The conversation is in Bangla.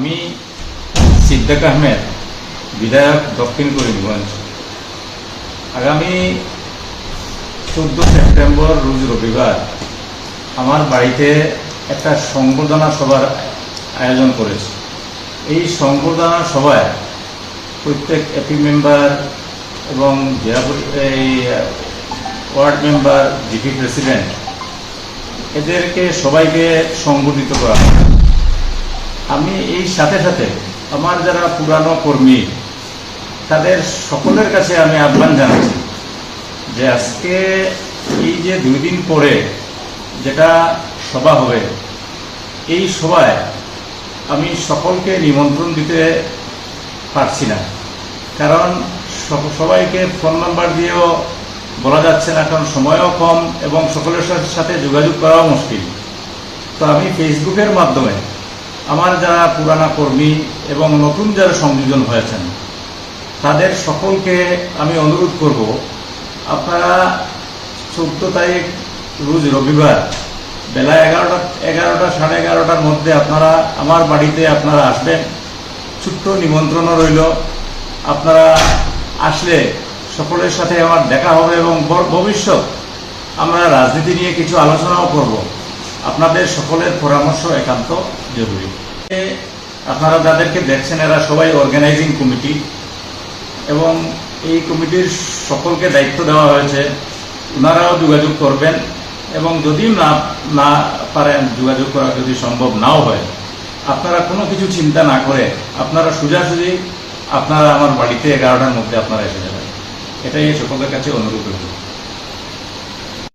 আমি সিদ্দিক আহমেদ, বিধায়ক দক্ষিণ করিমগঞ্জ। আগামী চোদ্দ সেপ্টেম্বর, রোজ রবিবার, আমার বাড়িতে একটা সংবর্ধনা সভার আয়োজন করেছে। এই সংবর্ধনা সভায় প্রত্যেক এপি মেম্বার এবং জেলা এই ওয়ার্ড মেম্বার জিপি প্রেসিডেন্ট এদেরকে সবাইকে সংগঠিত করা হয়। আমি এই সাথে সাথে আমার যারা পুরানো কর্মী, তাদের সকলের কাছে আমি আহ্বান জানাচ্ছি যে আজকে এই যে দুই দিন পরে যেটা সভা হবে, এই সভায় আমি সকলকে নিমন্ত্রণ দিতে পারছি না। কারণ সব- সবাইকে ফোন নাম্বার দিয়েও বলা যাচ্ছে না, কারণ সময়ও কম এবং সকলের সাথে যোগাযোগ করাও মুশকিল। তো আমি ফেসবুকের মাধ্যমে আমার যারা পুরানা কর্মী এবং নতুন যারা সংযোজন হয়েছেন, তাদের সকলকে আমি অনুরোধ করব, আপনারা চোদ্দ তারিখ রোজ রবিবার বেলা এগারোটা এগারোটা, সাড়ে এগারোটার মধ্যে আপনারা আমার বাড়িতে আপনারা আসবেন। ছোট্ট নিমন্ত্রণও রইল, আপনারা আসলে সকলের সাথে আমার দেখা হবে এবং ভবিষ্যৎ আমরা রাজনীতি নিয়ে কিছু আলোচনাও করব। আপনাদের সকলের পরামর্শ একান্ত জরুরি। আপনারা যাদেরকে দেখছেন, এরা সবাই অর্গানাইজিং কমিটি এবং এই কমিটির সকলকে দায়িত্ব দেওয়া হয়েছে। ওনারাও যোগাযোগ করবেন এবং যদি না না পারেন যোগাযোগ করা যদি সম্ভব নাও হয়, আপনারা কোনো কিছু চিন্তা না করে আপনারা সোজাসুজি আপনারা আমার বাড়িতে এগারোটার মধ্যে আপনারা এসে যাবেন। এটাই সকলের কাছে অনুরোধ করব